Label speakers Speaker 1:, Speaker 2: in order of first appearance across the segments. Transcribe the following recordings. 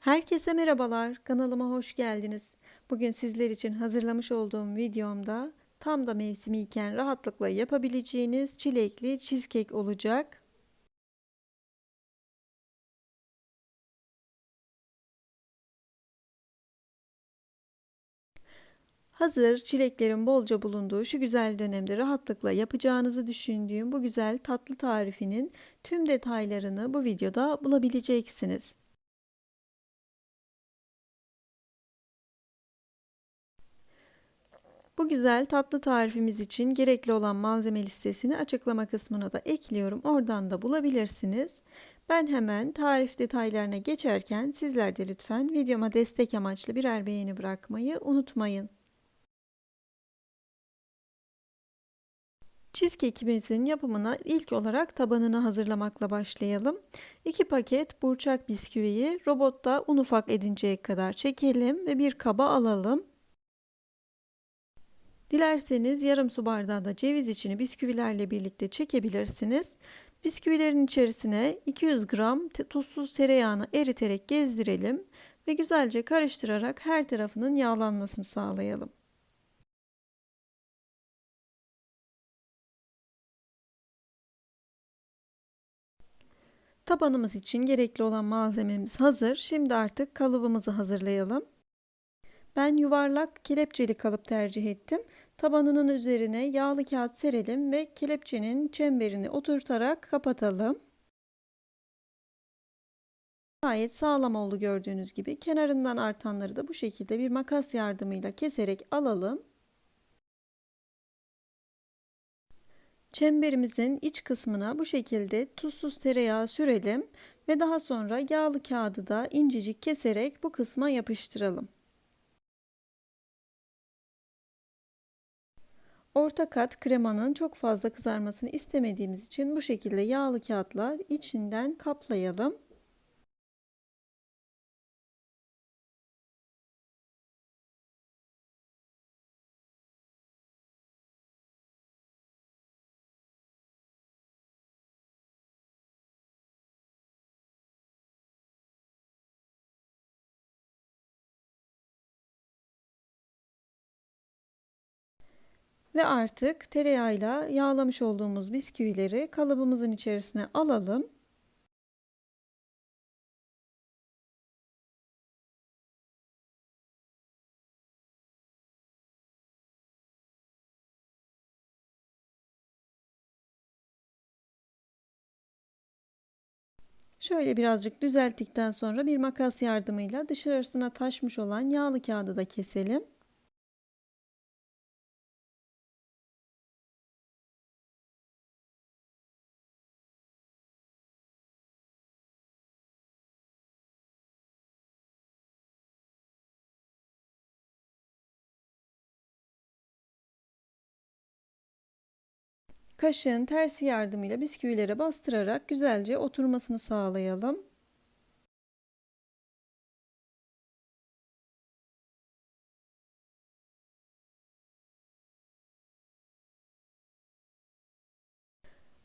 Speaker 1: Herkese merhabalar, kanalıma hoş geldiniz. Bugün sizler için hazırlamış olduğum videomda tam da mevsimi iken rahatlıkla yapabileceğiniz çilekli cheesecake olacak. Hazır çileklerin bolca bulunduğu şu güzel dönemde rahatlıkla yapacağınızı düşündüğüm bu güzel tatlı tarifinin tüm detaylarını bu videoda bulabileceksiniz. Bu güzel tatlı tarifimiz için gerekli olan malzeme listesini açıklama kısmına da ekliyorum. Oradan da bulabilirsiniz. Ben hemen tarif detaylarına geçerken sizler de lütfen videoma destek amaçlı birer beğeni bırakmayı unutmayın. Cheesecake'imizin yapımına ilk olarak tabanını hazırlamakla başlayalım. 2 paket burçak bisküviyi robotta un ufak edinceye kadar çekelim ve bir kaba alalım. Dilerseniz yarım su bardağı da ceviz içini bisküvilerle birlikte çekebilirsiniz. Bisküvilerin içerisine 200 gram tuzsuz tereyağını eriterek gezdirelim ve güzelce karıştırarak her tarafının yağlanmasını sağlayalım. Tabanımız için gerekli olan malzememiz hazır. Şimdi artık kalıbımızı hazırlayalım. Ben yuvarlak kelepçeli kalıp tercih ettim. Tabanının üzerine yağlı kağıt serelim ve kelepçenin çemberini oturtarak kapatalım. Gayet sağlam oldu gördüğünüz gibi. Kenarından artanları da bu şekilde bir makas yardımıyla keserek alalım. Çemberimizin iç kısmına bu şekilde tuzsuz tereyağı sürelim ve daha sonra yağlı kağıdı da incecik keserek bu kısma yapıştıralım. Orta kat kremanın çok fazla kızarmasını istemediğimiz için bu şekilde yağlı kağıtla içinden kaplayalım. Ve artık tereyağıyla yağlamış olduğumuz bisküvileri kalıbımızın içerisine alalım. Şöyle birazcık düzelttikten sonra bir makas yardımıyla dışarısına taşmış olan yağlı kağıdı da keselim. Kaşığın tersi yardımıyla bisküvilere bastırarak güzelce oturmasını sağlayalım.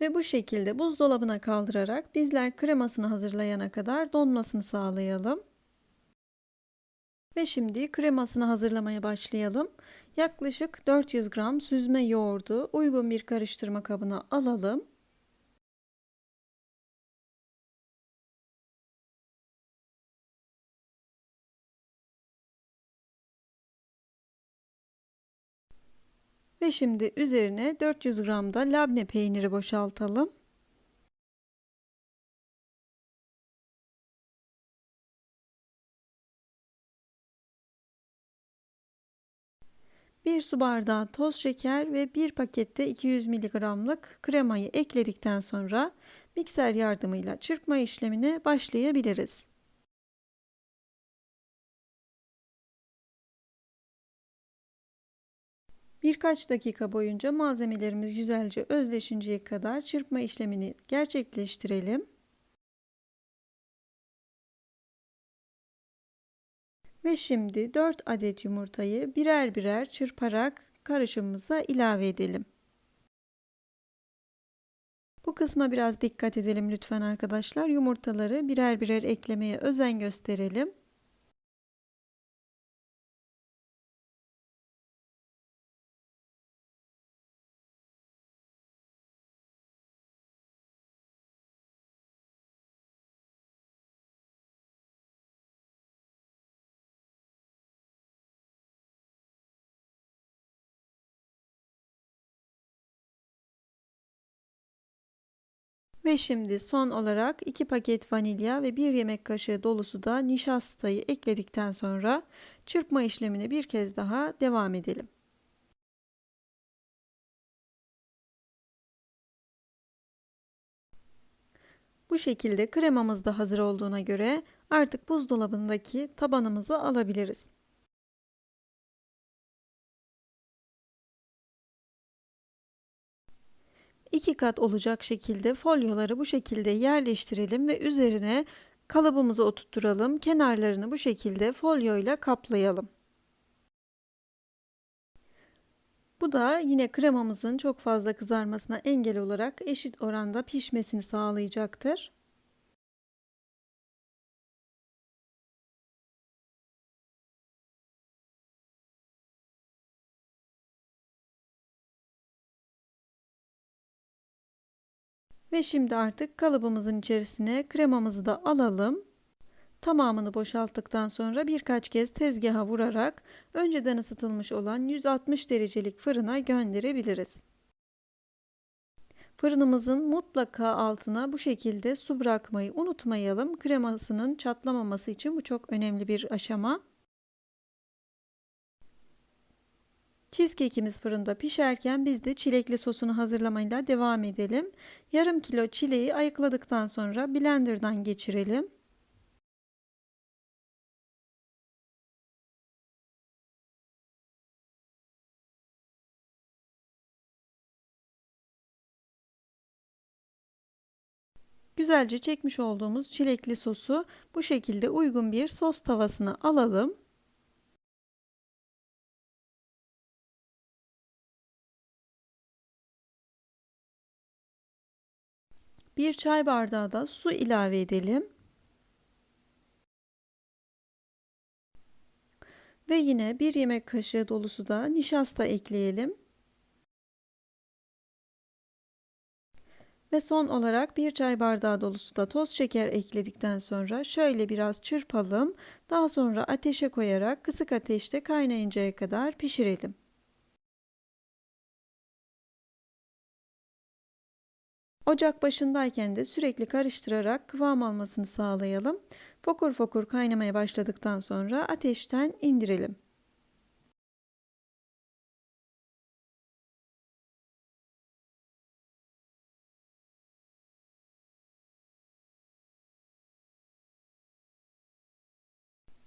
Speaker 1: Ve bu şekilde buzdolabına kaldırarak bizler kremasını hazırlayana kadar donmasını sağlayalım. Ve şimdi kremasını hazırlamaya başlayalım. Yaklaşık 400 gram süzme yoğurdu uygun bir karıştırma kabına alalım. Ve şimdi üzerine 400 gram da labne peyniri boşaltalım. Bir su bardağı toz şeker ve bir pakette 200 mg'lık kremayı ekledikten sonra mikser yardımıyla çırpma işlemine başlayabiliriz. Birkaç dakika boyunca malzemelerimiz güzelce özleşinceye kadar çırpma işlemini gerçekleştirelim. Ve şimdi 4 adet yumurtayı birer birer çırparak karışımımıza ilave edelim. Bu kısma biraz dikkat edelim lütfen arkadaşlar. Yumurtaları birer birer eklemeye özen gösterelim. Ve şimdi son olarak 2 paket vanilya ve 1 yemek kaşığı dolusu da nişastayı ekledikten sonra çırpma işlemine bir kez daha devam edelim. Bu şekilde kremamız da hazır olduğuna göre artık buzdolabındaki tabanımızı alabiliriz. İki kat olacak şekilde folyoları bu şekilde yerleştirelim ve üzerine kalıbımızı oturtturalım. Kenarlarını bu şekilde folyoyla kaplayalım. Bu da yine kremamızın çok fazla kızarmasına engel olarak eşit oranda pişmesini sağlayacaktır. Ve şimdi artık kalıbımızın içerisine kremamızı da alalım. Tamamını boşalttıktan sonra birkaç kez tezgaha vurarak önceden ısıtılmış olan 160 derecelik fırına gönderebiliriz. Fırınımızın mutlaka altına bu şekilde su bırakmayı unutmayalım. Kremasının çatlamaması için bu çok önemli bir aşama. Cheesecake'imiz fırında pişerken biz de çilekli sosunu hazırlamayla devam edelim. Yarım kilo çileği ayıkladıktan sonra blenderdan geçirelim. Güzelce çekmiş olduğumuz çilekli sosu bu şekilde uygun bir sos tavasına alalım. Bir çay bardağı da su ilave edelim. Ve yine bir yemek kaşığı dolusu da nişasta ekleyelim. Ve son olarak bir çay bardağı dolusu da toz şeker ekledikten sonra şöyle biraz çırpalım. Daha sonra ateşe koyarak kısık ateşte kaynayıncaya kadar pişirelim. Ocak başındayken de sürekli karıştırarak kıvam almasını sağlayalım. Fokur fokur kaynamaya başladıktan sonra ateşten indirelim.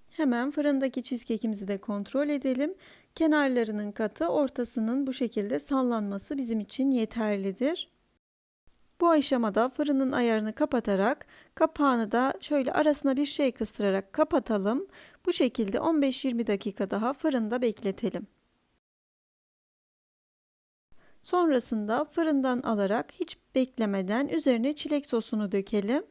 Speaker 1: Hemen fırındaki cheesecake'imizi de kontrol edelim. Kenarlarının katı, ortasının bu şekilde sallanması bizim için yeterlidir. Bu aşamada fırının ayarını kapatarak kapağını da şöyle arasına bir şey kıstırarak kapatalım. Bu şekilde 15-20 dakika daha fırında bekletelim. Sonrasında fırından alarak hiç beklemeden üzerine çilek sosunu dökelim.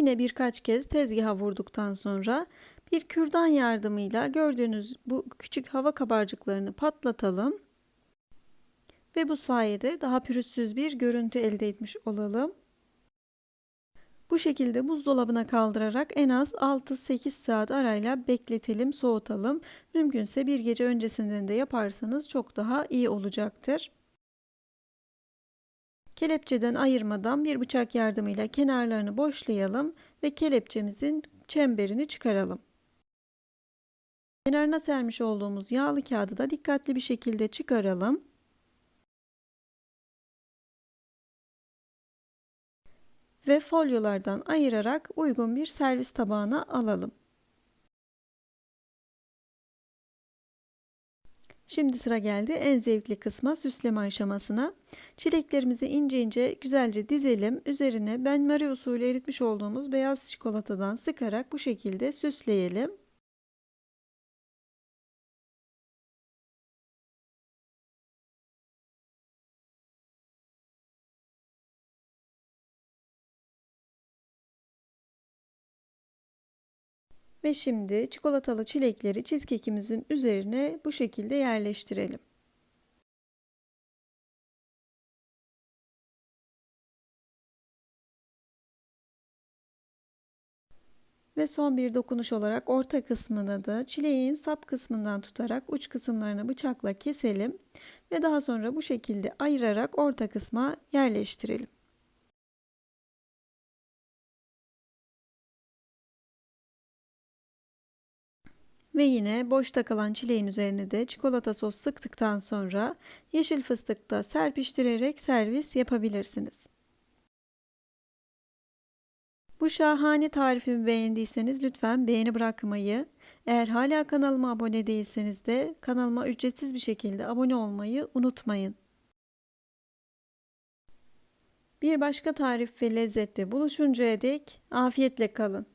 Speaker 1: Yine birkaç kez tezgaha vurduktan sonra bir kürdan yardımıyla gördüğünüz bu küçük hava kabarcıklarını patlatalım. Ve bu sayede daha pürüzsüz bir görüntü elde etmiş olalım. Bu şekilde buzdolabına kaldırarak en az 6-8 saat arayla bekletelim, soğutalım. Mümkünse bir gece öncesinden de yaparsanız çok daha iyi olacaktır. Kelepçeden ayırmadan bir bıçak yardımıyla kenarlarını boşlayalım ve kelepçemizin çemberini çıkaralım. Kenarına sermiş olduğumuz yağlı kağıdı da dikkatli bir şekilde çıkaralım. Ve folyolardan ayırarak uygun bir servis tabağına alalım. Şimdi sıra geldi en zevkli kısma süsleme aşamasına. Çileklerimizi ince ince güzelce dizelim. Üzerine ben Marie usulü eritmiş olduğumuz beyaz çikolatadan sıkarak bu şekilde süsleyelim. Ve şimdi çikolatalı çilekleri cheesecake'imizin üzerine bu şekilde yerleştirelim. Ve son bir dokunuş olarak orta kısmına da çileğin sap kısmından tutarak uç kısımlarını bıçakla keselim ve daha sonra bu şekilde ayırarak orta kısma yerleştirelim. Ve yine boşta kalan çileğin üzerine de çikolata sos sıktıktan sonra yeşil fıstık da serpiştirerek servis yapabilirsiniz. Bu şahane tarifimi beğendiyseniz lütfen beğeni bırakmayı, eğer hala kanalıma abone değilseniz de kanalıma ücretsiz bir şekilde abone olmayı unutmayın. Bir başka tarif ve lezzette buluşuncaya dek afiyetle kalın.